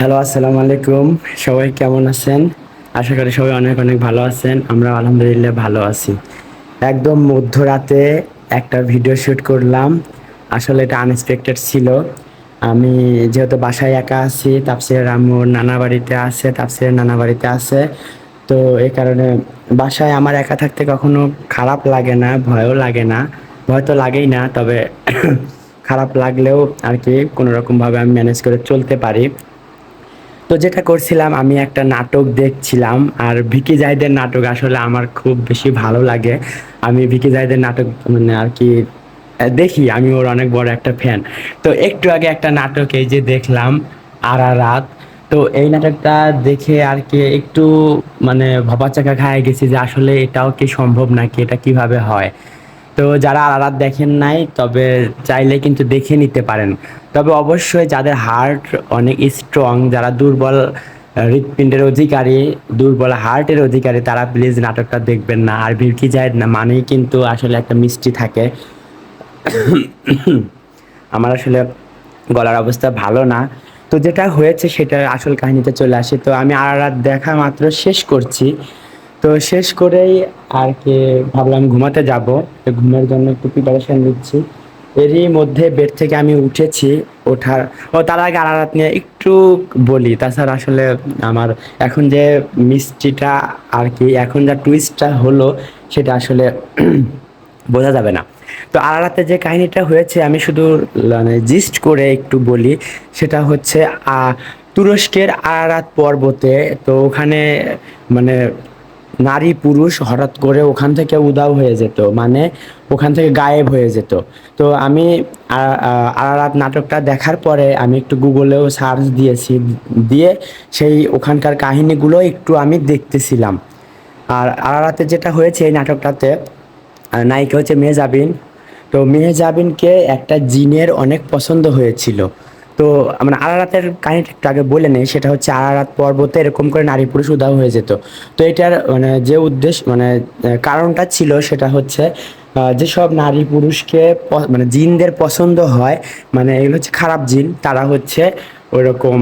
Hello, আসসালামু আলাইকুম। সবাই কেমন আছেন? আশা করি সবাই অনেক অনেক ভালো আছেন। আমরা আলহামদুলিল্লাহ ভালো আছি। একদম মধ্যরাতে একটা ভিডিও শ্যুট করলাম। আসলে এটা আনএক্সপেক্টেড ছিল। আমি যেহেতু বাসায় একা আছি, তাপসিরের আম্মুর নানা বাড়িতে আছে, তাপসিরের নানা বাড়িতে আছে। তো এই কারণে বাসায় আমার একা থাকতে কখনো খারাপ লাগে না, ভয়ও লাগে না। ভয় তো লাগেই না, তবে খারাপ লাগলেও আর কি কোনোরকমভাবে আমি ম্যানেজ করে চলতে পারি। তো যেটা করছিলাম, আমি একটা নাটক দেখছিলাম, আর ভিকি জাহিদের নাটক আসলে আমার খুব বেশি ভালো লাগে। আমি ভিকি জাহিদের নাটক মানে আর কি দেখি, আমি ওর অনেক বড় একটা ফ্যান তো একটু আগে একটা নাটক এই যে দেখলাম আর রাত তো এই নাটকটা দেখে আর কি একটু মানে ভবাচাকা খায় গেছি যে আসলে এটাও কি সম্ভব নাকি, এটা কীভাবে হয়? তো যারা আলাদা দেখেন নাই, তবে চাইলে কিন্তু দেখে নিতে পারেন। তবে অবশ্যই যাদের হার্ট অনেক স্ট্রং যারা দুর্বল হৃৎপিণ্ডের অধিকারী, দুর্বল হার্টের অধিকারী, তারা প্লিজ নাটকটা দেখবেন না। আর ভিড়কি যায় না, মানেই কিন্তু আসলে একটা মিষ্টি থাকে। আমার আসলে গলার অবস্থা ভালো না। তো যেটা হয়েছে, সেটা আসল কাহিনীতে চলে আসে। তো আমি আর দেখা মাত্র শেষ করছি। তো শেষ করেই আর কি ভাবলাম ঘুমাতে যাব। ঘুমের জন্য একটু প্রিপারেশন নিচ্ছি। এরই মধ্যে বেড থেকে আমি উঠেছি, ওঠার ও, তার আগে আর রাত নিয়ে একটু বলি। তাছাড়া আসলে আমার এখন যে মিষ্টিটা আর কি, এখন যা টুইস্টটা হলো, সেটা আসলে বোঝা যাবে না। তো আরারাতে যে কাহিনীটা হয়েছে, আমি শুধু মানে জিস্ট করে একটু বলি। সেটা হচ্ছে তুরস্কের আরারাত পর্বতে, তো ওখানে মানে নারী পুরুষ হঠাৎ করে ওখান থেকে উদাও হয়ে যেত মানে ওখান থেকে গায়েব হয়ে যেত। তো আমি আরারাত নাটকটা দেখার পরে আমি একটু গুগলেও সার্চ দিয়েছি, দিয়ে সেই ওখানকার কাহিনীগুলো একটু আমি দেখতেছিলাম। আর আরারাতে যেটা হয়েছে এই নাটকটাতে নায়িকা হচ্ছে মেহজাবিন। তো মেহজাবিনকে একটা জিনের অনেক পছন্দ হয়েছিল। তো মানে আরারাতের কাহিনীটা একটু আগে বলে নেই, সেটা হচ্ছে আরারাত পর্বতে এরকম করে নারী পুরুষ উদাও হয়ে যেত। তো এটার মানে যে উদ্দেশ্য মানে কারণটা ছিল সেটা হচ্ছে যেসব নারী পুরুষকে মানে জিনদের পছন্দ হয় মানে এগুলো হচ্ছে খারাপ জিন, তারা হচ্ছে ওইরকম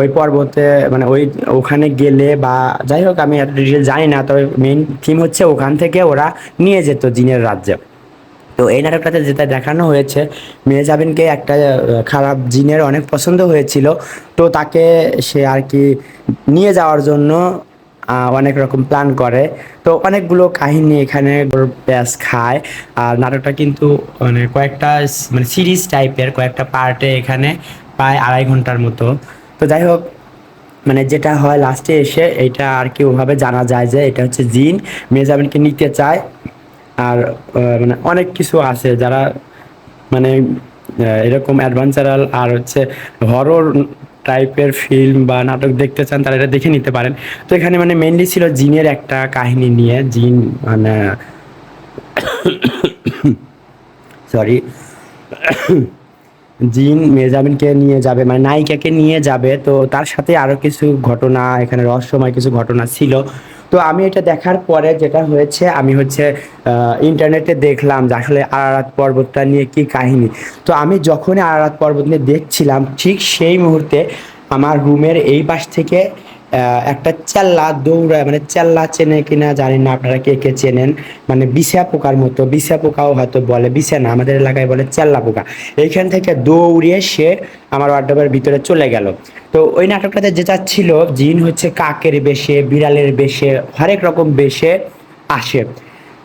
ওই পর্বতে মানে ওই, ওখানে গেলে বা যাই হোক, আমি ডিটেল জানি না, তবে মেইন থিম হচ্ছে ওখান থেকে ওরা নিয়ে যেত জিনের রাজ্যে। তো এই নাটকটাতে যেটা দেখানো হয়েছে মেহজাবিনকে একটা খারাপ জিনের অনেক পছন্দ হয়েছিল। তো তাকে সে আর কি নিয়ে যাওয়ার জন্য অনেক রকম প্ল্যান করে। তো অনেকগুলো কাহিনী এখানে প্যাস খায়। আর নাটকটা কিন্তু মানে কয়েকটা মানে সিরিজ টাইপের কয়েকটা পার্টে এখানে প্রায় আড়াই ঘণ্টার মতো। তো যাই হোক মানে যেটা হয় লাস্টে এসে এটা আর কি ওভাবে জানা যায় যে এটা হচ্ছে জিন। মেজাবিনকে নিতে চায়। আর মানে অনেক কিছু আছে যারা মানে এরকম অ্যাডভেঞ্চারাল আর হচ্ছে হরর টাইপের ফিল্ম বা নাটক দেখতে চান তারা এটা দেখে নিতে পারেন। তো এখানে মানে মেনলি ছিল জিনের একটা কাহিনী নিয়ে, জিন মানে সরি জিন মেজামিনকে নিয়ে যাবে মানে নায়িকাকে নিয়ে যাবে। তো তার সাথে আরও কিছু ঘটনা, এখানে রহস্যময় কিছু ঘটনা ছিল। তো আমি এটা দেখার পরে যেটা হয়েছে, আমি হচ্ছে ইন্টারনেটে দেখলাম যে আসলে আরারাত পর্বতটা নিয়ে কি কাহিনী। তো আমি যখনই আরারাত পর্বত নিয়ে দেখছিলাম, ঠিক সেই মুহূর্তে আমার রুমের এই পাশ থেকে একটা চেল্লা দৌড়ায় মানে চেল্লা চেনে কিনা জানি না, আপনারা কে কে চেনেন মানে বিছা পোকার মতো, বিছা পোকাও হয়তো বলে, বিছা না, আমাদের এলাকায় বলে চেল্লা পোকা। এইখান থেকে দৌড়িয়ে সে আমার ওয়ার্ডবের ভিতরে চলে গেল। তো ওই নাটকটাতে যেটা ছিল, জিন হচ্ছে কাকের বেশে, বিড়ালের বেশে, হরেক রকম বেশে আসে।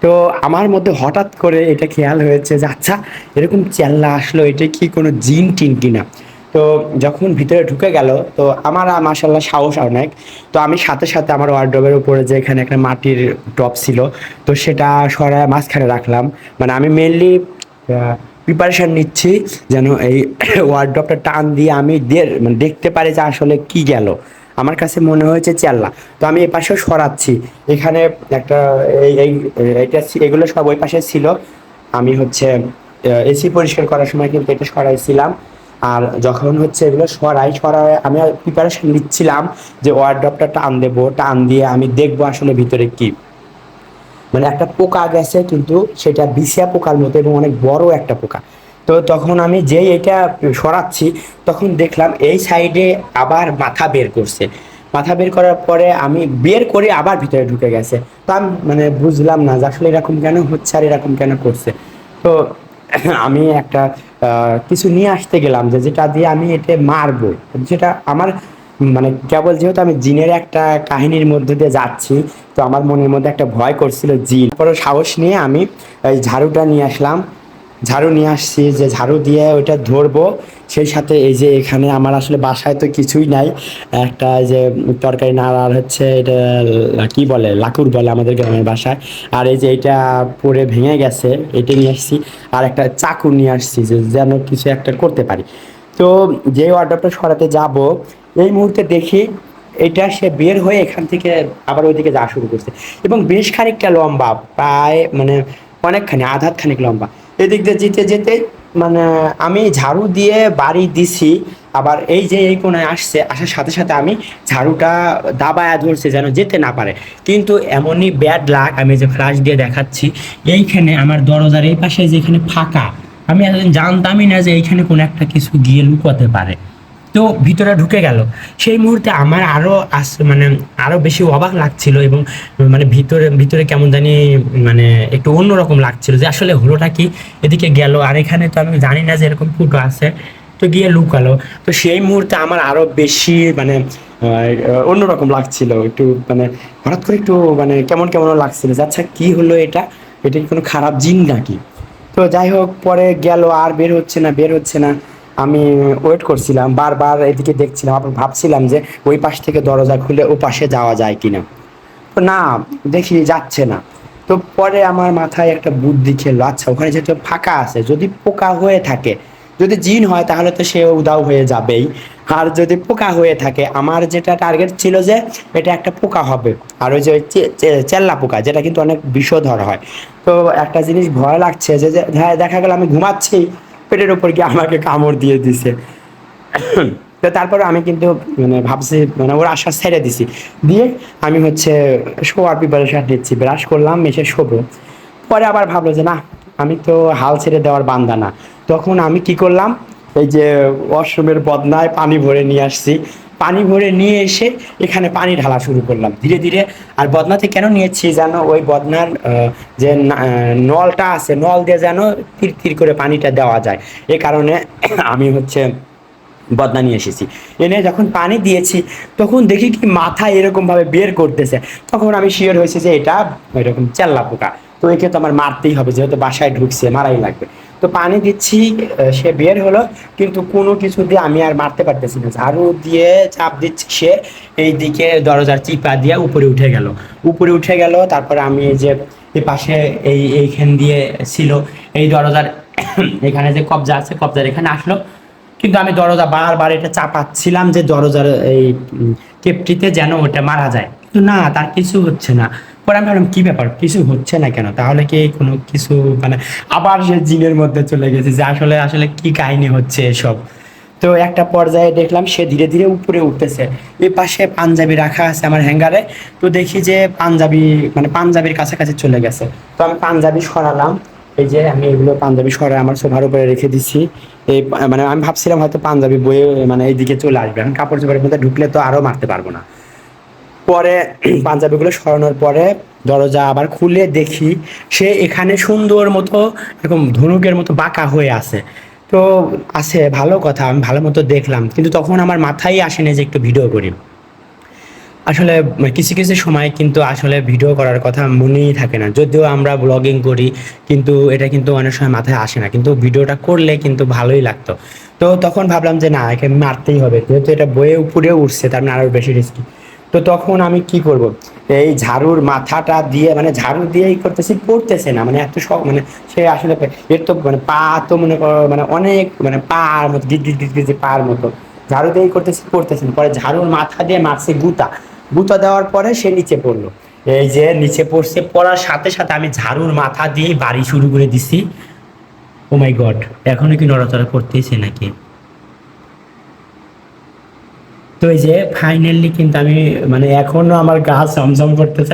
তো আমার মধ্যে হঠাৎ করে এটা খেয়াল হয়েছে যে আচ্ছা এরকম চেল্লা আসলো, এটা কি কোনো জিন টিন কিনা? তো যখন ভিতরে ঢুকে গেল, তো আমার মাসাল্লাহ সাহস অনেক তো আমি সাথে সাথে আমার ওয়ার্ড্রবের উপরে যে এখানে একটা মাটির টপ ছিল, তো সেটা সরায় মাঝখানে রাখলাম। মানে আমি মেনলি প্রিপারেশন নিচ্ছি যেন এই ওয়ার্ড্রপটা টান দিয়ে আমি মানে দেখতে পারি যে আসলে কি গেল। আমার কাছে মনে হয়েছে চেল্লা তো আমি এ পাশেও সরাচ্ছি। এখানে একটা, এই এইটা এগুলো সব ওই পাশে ছিল। আমি হচ্ছে এসি পরিষ্কার করার সময় কিন্তু এটা সরাইছিলাম। আর যখন হচ্ছে এগুলো সরাই সরাই আমি প্রিপারেশন নিচ্ছিলাম যে ওয়ার্ড্রপটা টান দেবো টান দিয়ে আমি দেখব আসলে ভিতরে কি। মানে একটা পোকা গেছে কিন্তু সেটা বিছিয়া পোকার মতো এবং অনেক বড় একটা পোকা। তো তখন আমি যেই এটা সরাচ্ছি, তখন দেখলাম এই সাইডে আবার মাথা বের করছে। মাথা বের করার পরে আমি বের করে আবার ভিতরে ঢুকে গেছে। তো মানে বুঝলাম না যে আসলে এরকম কেন হচ্ছে আর এরকম কেন করছে। তো আমি একটা কিছু নিয়ে আসতে গেলাম যে যেটা দিয়ে আমি এটা মারবো। যেটা আমার মানে কেবল যেহেতু আমি জিনের একটা কাহিনীর মধ্যে দিয়ে যাচ্ছি, তো আমার মনের মধ্যে একটা ভয় করছিল জিন। পরে সাহস নিয়ে আমি এই ঝাড়ুটা নিয়ে আসলাম। ঝাড়ু নিয়ে আসছি, যে ঝাড়ু দিয়ে ওইটা ধরবো। সেই সাথে এই যে এখানে আমার আসলে বাসায় তো কিছুই নাই। একটা যে তরকারি নাড় আর হচ্ছে এটা, কি বলে, লাকুর বলে আমাদের গ্রামের বাসায়। আর এই যে এটা পরে ভেঙে গেছে, এটা নিয়ে আসছি। আর একটা চাকু নিয়ে আসছি, যে যেন কিছু একটা করতে পারি। তো যে অর্ডারটা সরাতে যাব, এই মুহূর্তে দেখি এটা সে বের হয়ে এখান থেকে আবার ওইদিকে যাওয়া শুরু করছে। এবং বেশ খানিকটা লম্বা, প্রায় মানে অনেকখানি আধাত খানিক লম্বা। এদিক দিয়ে যেতে মানে আমি ঝাড়ু দিয়ে বাড়ি দিছি, আবার এই যে এই কোনায় আসছে, আসার সাথে সাথে আমি ঝাড়ুটা দাবায়া ধরছে যেন যেতে না পারে। কিন্তু এমনই ব্যাড লাক আমি যে ফ্লাশ দিয়ে দেখাচ্ছি, এইখানে আমার দরজার এই পাশে যেখানে ফাঁকা, আমি এতদিন জানতামই না যে এইখানে কোনো একটা কিছু গিয়ে লুকোতে পারে। তো ভিতরে ঢুকে গেল। সেই মুহূর্তে আমার আরও আস মানে আরও বেশি অবাক লাগছিল এবং মানে ভিতরে ভিতরে কেমন জানি মানে একটু অন্যরকম লাগছিল যে আসলে হলোটা কি এদিকে গেল? আর এখানে তো আমি জানি না যে এরকম ফুটো আছে। তো গিয়ে লুকালো। তো সেই মুহূর্তে আমার আরও বেশি মানে অন্যরকম লাগছিল। একটু মানে হঠাৎ করে একটু মানে কেমন কেমন লাগছিল আচ্ছা কি হলো এটা? এটা কি কোনো খারাপ জিন নাকি? তো যাই হোক, পরে গেল, আর বের হচ্ছে না, বের হচ্ছে না। আমি ওয়েট করছিলাম, বারবার এদিকে দেখছিলাম, আবার ভাবছিলাম যে ওই পাশ থেকে দরজা খুলে ও পাশে যাওয়া যায় কিনা। তো না, দেখি যাচ্ছে না। তো পরে আমার মাথায় একটা বুদ্ধি খেললো আচ্ছা ওখানে যেহেতু ফাঁকা আছে, যদি পোকা হয়ে থাকে, যদি জিন হয় তাহলে তো সে উদাও হয়ে যাবেই। আর যদি পোকা হয়ে থাকে, আমার যেটা টার্গেট ছিল যে এটা একটা পোকা হবে, আর ওই যে চেল্লা পোকা, যেটা কিন্তু অনেক বিষধর হয়। তো একটা জিনিস ভয় লাগছে যে হ্যাঁ দেখা গেল আমি ঘুমাচ্ছি পেটের উপর গিয়ে আমাকে কামড় দিয়ে দিছে। তো তারপরে আমি কিন্তু মানে ভাবছি মানে ওর আশা ছেড়ে দিছি। দিয়ে আমি হচ্ছে শোয়ার প্রিপারেশন নিচ্ছি ব্রাশ করলাম, এসে শোবো। পরে আবার ভাবলো যে, না, আমি তো হাল ছেড়ে দেওয়ার বান্দা না। তখন আমি কি করলাম, এই যে ওয়াশরুমের বদনায় পানি ভরে নিয়ে আসছি। পানি ভরে নিয়ে এসে এখানে পানি ঢালা শুরু করলাম। ধীরে ধীরে, আর বদনাতে কেন নিয়েছি যেন ওই বদনার যে নলটা আছে, নল দিয়ে যেন তীর তীর করে পানিটা দেওয়া যায়। এ কারণে আমি হচ্ছে বদনা নিয়ে এসেছি। এনে যখন পানি দিয়েছি, তখন দেখি কি মাথা এরকম ভাবে বের করতেছে। তখন আমি শিওর হয়েছে যে এটা এরকম চেল্লা পোকা। তো একে তো আমার মারতেই হবে, যেহেতু বাসায় ঢুকছে, মারাই লাগবে। তো পানি দিচ্ছি সে বের হলো, কিন্তু কোনো কিছু দিয়ে আমি আর মারতে পারতেছি না। ঝাড়ু দিয়ে চাপ দিচ্ছি সে এই দিকে দরজার চিপা দিয়ে উপরে উঠে গেল। উপরে উঠে গেল, তারপরে আমি এই যে পাশে এই এইখান দিয়ে ছিল, এই দরজার এখানে যে কবজা আছে, কবজার এখানে আসলো। কিন্তু আমি দরজা বারবার এটা চাপাচ্ছিলাম যে দরজার এই কেপটিতে যেন ওটা মারা যায়। কিন্তু না, তার কিছু হচ্ছে না। পরে আমি ভাবলাম, কি ব্যাপার? কিছু হচ্ছে না কেন? তাহলে কি কোনো কিছু মানে আবার সে জিনের মধ্যে চলে গেছে যে আসলে আসলে কি কাহিনী হচ্ছে এসব? তো একটা পর্যায়ে দেখলাম, সে ধীরে ধীরে উপরে উঠতেছে। এই পাশে পাঞ্জাবি রাখা আছে আমার হ্যাঙ্গারে। তো দেখি যে পাঞ্জাবি মানে পাঞ্জাবির কাছাকাছি চলে গেছে। তো আমি পাঞ্জাবি সরালাম। এই যে আমি এগুলো পাঞ্জাবি সরাই আমার সোফার উপরে রেখে দিছি। এই মানে আমি ভাবছিলাম হয়তো পাঞ্জাবি বয়ে মানে এইদিকে চলে আসবে। কাপড় চোপড়ের মধ্যে ঢুকলে তো আরও মারতে পারব না। পরে পাঞ্জাবিগুলো সরানোর পরে দরজা আবার খুলে দেখি সে এখানে সুন্দর মতো এরকম ধনুকের মতো বাঁকা হয়ে আছে। তো আছে, ভালো কথা, আমি ভালো মতো দেখলাম। কিন্তু তখন আমার মাথায় আসেনি যে একটু ভিডিও করি। আসলে কিছু কিছু সময় কিন্তু আসলে ভিডিও করার কথা মনেই থাকে না। যদিও আমরা ব্লগিং করি, কিন্তু এটা কিন্তু অনেক সময় মাথায় আসে না। কিন্তু ভিডিওটা করলে কিন্তু ভালোই লাগতো। তো তখন ভাবলাম যে না, একে মারতেই হবে। যেহেতু এটা বয়ে উপরে উঠছে, তার মানে আরও বেশি রিস্কি তো তখন আমি কি করব? এই ঝাড়ুর মাথাটা দিয়ে মানে ঝাড়ু দিয়েই করতেছি, পড়তেছে না। মানে এত সব মানে সে আসলে এর তো মানে পা তো মনে করো মানে অনেক মানে পার মতো গিট গিট গিট পার মতো। ঝাড়ু দিয়েই করতেছি না। পরে ঝাড়ুর মাথা দিয়ে মারছে গুতা। গুতা দেওয়ার পরে সে নিচে পড়ল। এই যে নিচে পড়ছে, পড়ার সাথে সাথে আমি ঝাড়ুর মাথা দিয়ে বাড়ি শুরু করে দিছি। ও মাই গড এখনও কি নড়াচড়া করতেছে নাকি? তো এই যে ফাইনালি কিন্তু আমি মানে এখনও আমার গা চমচম করতেছে।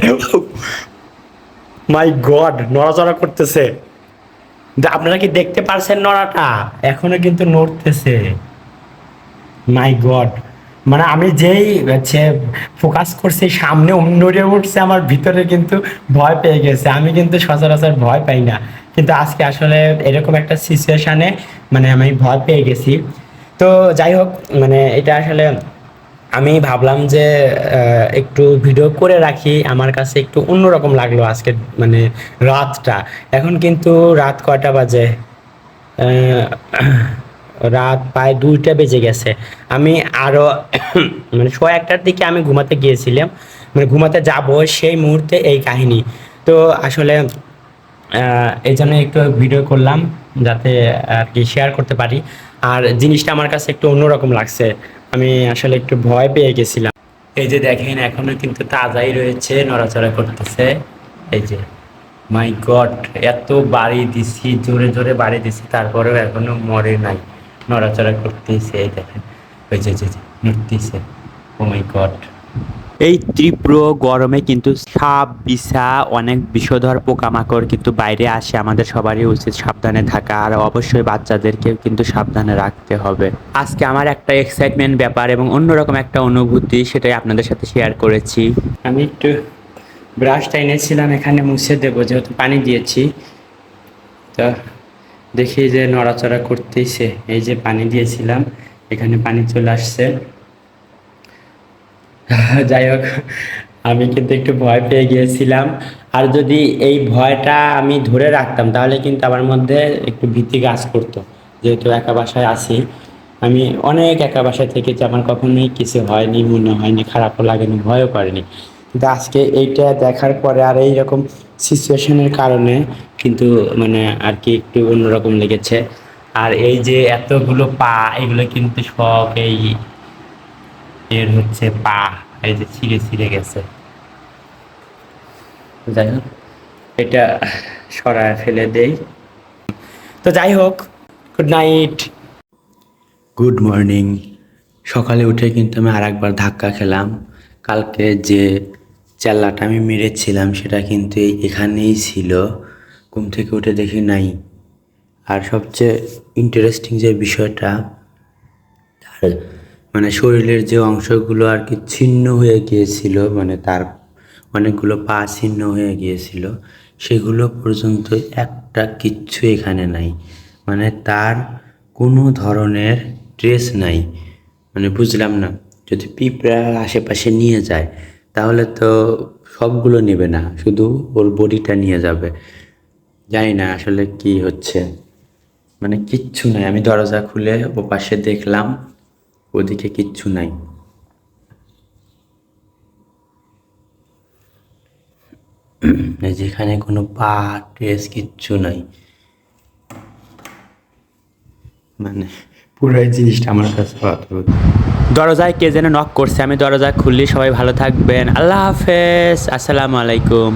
মাই গড নড়াচড়া করতেছে। আপনারা কি দেখতে পারছেন নড়াটা? এখনও কিন্তু নড়তেছে। মাই গড মানে আমি যেই হচ্ছে ফোকাস করছি সামনে নড়ে উঠছে আমার ভিতরে কিন্তু ভয় পেয়ে গেছে। আমি কিন্তু সচরাচর ভয় পাই না। কিন্তু আজকে আসলে এরকম একটা সিচুয়েশানে মানে আমি ভয় পেয়ে গেছি। তো যাই হোক মানে এটা আসলে আমি ভাবলাম যে একটু ভিডিও করে রাখি। আমার কাছে একটু অন্যরকম লাগল আজকে মানে রাতটা। এখন কিন্তু রাত কয়টা বাজে? রাত প্রায় দুইটা বেজে গেছে। আমি আরও মানে সোয়া একটার দিকে আমি ঘুমাতে গিয়েছিলাম। মানে ঘুমাতে যাব সেই মুহূর্তে এই কাহিনী। তো আসলে এই জন্য একটু ভিডিও করলাম, যাতে আর কি শেয়ার করতে পারি। আর জিনিসটা আমার কাছে একটু অন্যরকম লাগছে। আমি আসলে একটু ভয় পেয়ে গেছিলাম। এই যে দেখেন, এখনও কিন্তু তাজাই রয়েছে, নড়াচড়া করতেছে। এই যে মাই গড এত বাড়ি দিছি, জোরে জোরে বাড়ি দিছি, তারপরেও এখনও মরে নাই। নড়াচড়া করতেছে, এই দেখেন। ওই যে নড়তেছে। ও মাই গড এই তীব্র গরমে কিন্তু সাপ, বিছা, অনেক বিষধর পোকামাকড় কিন্তু বাইরে আসে আমাদের সবারই উচিত সাবধানে থাকা। আর অবশ্যই বাচ্চাদেরকেও কিন্তু সাবধানে রাখতে হবে। আজকে আমার একটা এক্সাইটমেন্ট ব্যাপার এবং অন্যরকম একটা অনুভূতি সেটাই আপনাদের সাথে শেয়ার করেছি। আমি একটু ব্রাশটা এনেছিলাম এখানে, মুছে দেবো, যেহেতু পানি দিয়েছি। তো দেখি যে নড়াচড়া করতেইছে। এই যে পানি দিয়েছিলাম, এখানে পানি চলে আসছে। যাই হোক, আমি কিন্তু একটু ভয় পেয়ে গিয়েছিলাম। আর যদি এই ভয়টা আমি ধরে রাখতাম, তাহলে কিন্তু আমার মধ্যে একটু ভীতি কাজ করতো, যেহেতু একা বাসায় আছি। আমি অনেক একা বাসায় থেকেছি, আমার কখনোই কিছু হয়নি, মনে হয়নি, খারাপও লাগেনি, ভয়ও করেনি। কিন্তু আজকে এইটা দেখার পরে আর এইরকম সিচুয়েশনের কারণে কিন্তু মানে আর কি একটু অন্যরকম লেগেছে। আর এই যে এতগুলো পা, এগুলো কিন্তু সব এই এর হচ্ছে পা, এই যে ছিঁড়ে ছিঁড়ে গেছে। যাই হোক, এটা সরায় ফেলে দেই। তো যাই হোক গুড নাইট গুড মর্নিং সকালে উঠে কিন্তু আমি আর একবার ধাক্কা খেলাম। কালকে যে চেল্লাটা আমি মেরেছিলাম, সেটা কিন্তু এখানেই ছিল। ঘুম থেকে উঠে দেখি নাই। আর সবচেয়ে ইন্টারেস্টিং যে বিষয়টা, তার মানে শরীরের যে অংশগুলো আর কি ছিন্ন হয়ে গিয়েছিল মানে তার অনেকগুলো পা ছিন্ন হয়ে গিয়েছিল, সেগুলো পর্যন্ত একটা কিচ্ছু এখানে নাই। মানে তার কোনো ধরনের ড্রেস নাই। মানে বুঝলাম না, যদি পিঁপড়া আশেপাশে নিয়ে যায়, তাহলে তো সবগুলো নেবে না, শুধু ওর বডিটা নিয়ে যাবে। জানি না আসলে কি হচ্ছে। মানে কিচ্ছু নাই, আমি দরজা খুলে ও পাশে দেখলাম ওদিকে কিচ্ছু নাই। যেখানে কোনো পা, ট্রেস কিচ্ছু নাই। মানে পুরো জিনিসটা আমার কাছে দরজায় কে যেন নক করছে, আমি দরজা খুললে, সবাই ভালো থাকবেন। আল্লাহ হাফেজ, আসসালামু আলাইকুম।